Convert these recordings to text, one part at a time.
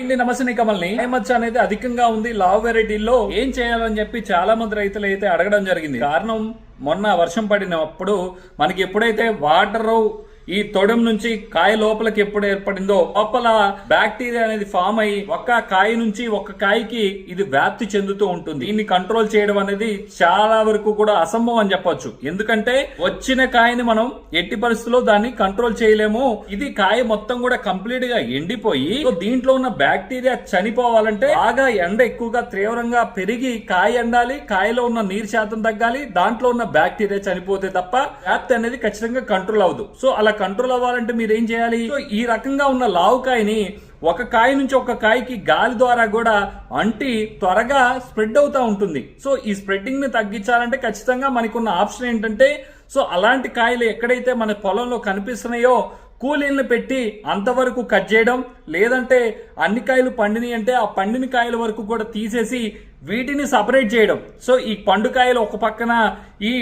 అండి నమస్తే కమల్ని? మచ్చ అనేది అధికంగా ఉంది లావ్ వెరైటీలో ఏం చేయాలని చెప్పి చాలా మంది రైతులు అయితే అడగడం జరిగింది. కారణం మొన్న వర్షం పడినప్పుడు మనకి ఎప్పుడైతే వాటర్ ఈ తొడం నుంచి కాయ లోపలికి ఎప్పుడు ఏర్పడిందో లోపల బ్యాక్టీరియా అనేది ఫామ్ అయ్యి ఒక్క కాయ నుంచి ఒక కాయకి ఇది వ్యాప్తి చెందుతూ ఉంటుంది. దీన్ని కంట్రోల్ చేయడం అనేది చాలా వరకు కూడా అసంభవం అని చెప్పొచ్చు. ఎందుకంటే వచ్చిన కాయని మనం ఎట్టి పరిస్థితుల్లో దాన్ని కంట్రోల్ చేయలేము. ఇది కాయ మొత్తం కూడా కంప్లీట్గా ఎండిపోయి దీంట్లో ఉన్న బ్యాక్టీరియా చనిపోవాలంటే బాగా ఎండ ఎక్కువగా తీవ్రంగా పెరిగి కాయ ఎండాలి కాయలో ఉన్న నీరు శాతం తగ్గాలి దాంట్లో ఉన్న బ్యాక్టీరియా చనిపోతే తప్ప వ్యాప్తి అనేది ఖచ్చితంగా కంట్రోల్ అవ్వదు. సో అలా కంట్రోల్ అవ్వాలంటే మీరు ఏం చేయాలి? సో ఈ రకంగా ఉన్న లావు కాయని ఒక కాయ నుంచి ఒక కాయకి గాలి ద్వారా కూడా అంటి త్వరగా స్ప్రెడ్ అవుతూ ఉంటుంది. సో ఈ స్ప్రెడ్డింగ్ని తగ్గించాలంటే ఖచ్చితంగా మనకున్న ఆప్షన్ ఏంటంటే సో అలాంటి కాయలు ఎక్కడైతే మన పొలంలో కనిపిస్తున్నాయో కూలీలను పెట్టి అంతవరకు కట్ చేయడం లేదంటే అన్ని కాయలు పండిని అంటే ఆ పండిన కాయల వరకు కూడా తీసేసి వీటిని సపరేట్ చేయడం. సో ఈ పండు కాయలు ఒక పక్కన ఈ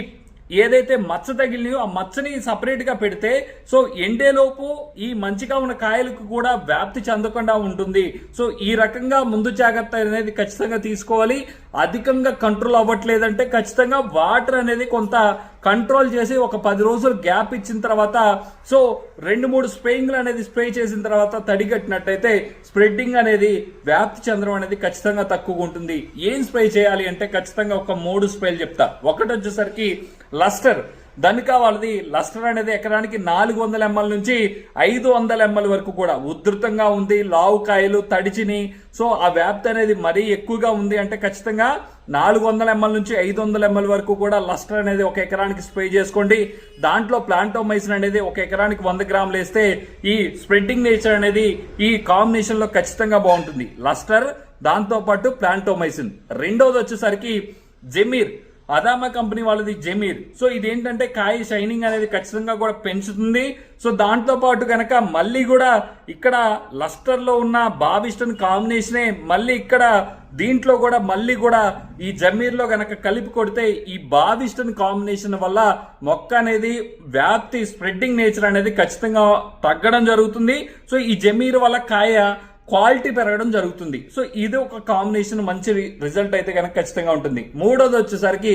ఏదైతే మచ్చ తగిలినాయో ఆ మచ్చని సపరేట్గా పెడితే సో ఎండేలోపు ఈ మంచిగా ఉన్న కాయలకు కూడా వ్యాప్తి చెందకుండా ఉంటుంది. సో ఈ రకంగా ముందు జాగ్రత్త అనేది ఖచ్చితంగా తీసుకోవాలి. అధికంగా కంట్రోల్ అవ్వట్లేదంటే ఖచ్చితంగా వాటర్ అనేది కొంత కంట్రోల్ చేసి ఒక పది రోజులు గ్యాప్ ఇచ్చిన తర్వాత సో రెండు మూడు స్ప్రేయింగ్లు అనేది స్ప్రే చేసిన తర్వాత తడి కట్టినట్టయితే స్ప్రెడ్డింగ్ అనేది వ్యాప్తి చెందడం అనేది ఖచ్చితంగా తక్కువగా ఉంటుంది. ఏం స్ప్రే చేయాలి అంటే ఖచ్చితంగా ఒక మూడు స్ప్రేలు చెప్తా. ఒకటి వచ్చేసరికి లస్టర్. ధనికా వాళ్ళది లస్టర్ అనేది ఎకరానికి నాలుగు వందల ఎంఎల్ నుంచి ఐదు వందల ఎంఎల్ వరకు కూడా ఉధృతంగా ఉంది. లావు కాయలు తడిచిని. సో ఆ వ్యాప్తి అనేది మరీ ఎక్కువగా ఉంది అంటే ఖచ్చితంగా నాలుగు వందల ఎంఎల్ నుంచి ఐదు వందల ఎంఎల్ వరకు కూడా లస్టర్ అనేది ఒక ఎకరానికి స్ప్రే చేసుకోండి. దాంట్లో ప్లాంటోమైసిన్ అనేది ఒక ఎకరానికి వంద గ్రాములు వేస్తే ఈ స్ప్రెడ్డింగ్ నేచర్ అనేది ఈ కాంబినేషన్లో ఖచ్చితంగా బాగుంటుంది. లస్టర్ దాంతోపాటు ప్లాంటోమైసిన్. రెండోది వచ్చేసరికి జెమీర్. అదామా కంపెనీ వాళ్ళది జమీర్. సో ఇది ఏంటంటే కాయ షైనింగ్ అనేది ఖచ్చితంగా కూడా పెంచుతుంది. సో దాంతో పాటు కనుక మళ్ళీ కూడా ఇక్కడ లస్టర్లో ఉన్న బాబిస్టన్ కాంబినేషనే మళ్ళీ ఇక్కడ దీంట్లో కూడా మళ్ళీ కూడా ఈ జమీర్లో కనుక కలిపి కొడితే ఈ బాబిస్టన్ కాంబినేషన్ వల్ల మొక్క అనేది వ్యాప్తి స్ప్రెడ్డింగ్ నేచర్ అనేది ఖచ్చితంగా తగ్గడం జరుగుతుంది. సో ఈ జమీర్ వల్ల కాయ క్వాలిటీ పెరగడం జరుగుతుంది. సో ఇది ఒక కాంబినేషన్ మంచి రిజల్ట్ అయితే కనుక ఖచ్చితంగా ఉంటుంది. మూడోది వచ్చేసరికి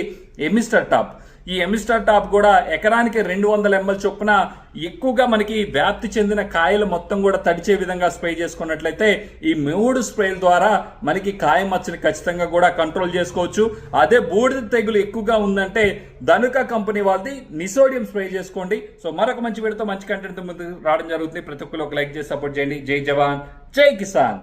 ఎమిస్టర్ టాప్? ఈ ఎమిస్టర్ టాప్ కూడా ఎకరానికి రెండు వందల ఎంఎల్ చొప్పున ఎక్కువగా మనకి వ్యాప్తి చెందిన కాయలు మొత్తం కూడా తడిచే విధంగా స్ప్రే చేసుకున్నట్లయితే ఈ మూడు స్ప్రేల ద్వారా మనకి కాయ మచ్చని ఖచ్చితంగా కూడా కంట్రోల్ చేసుకోవచ్చు. అదే బూడిద తెగులు ఎక్కువగా ఉందంటే ధనుక కంపెనీ వాళ్ళది నిసోడియం స్ప్రే చేసుకోండి. సో మరొక మంచి వీడితో మంచి కంటెంట్ ముందు రావడం జరుగుతుంది. ప్రతి ఒక్కరు ఒక లైక్ చేసి సపోర్ట్ చేయండి. జై జవాన్. జై కిసాన్.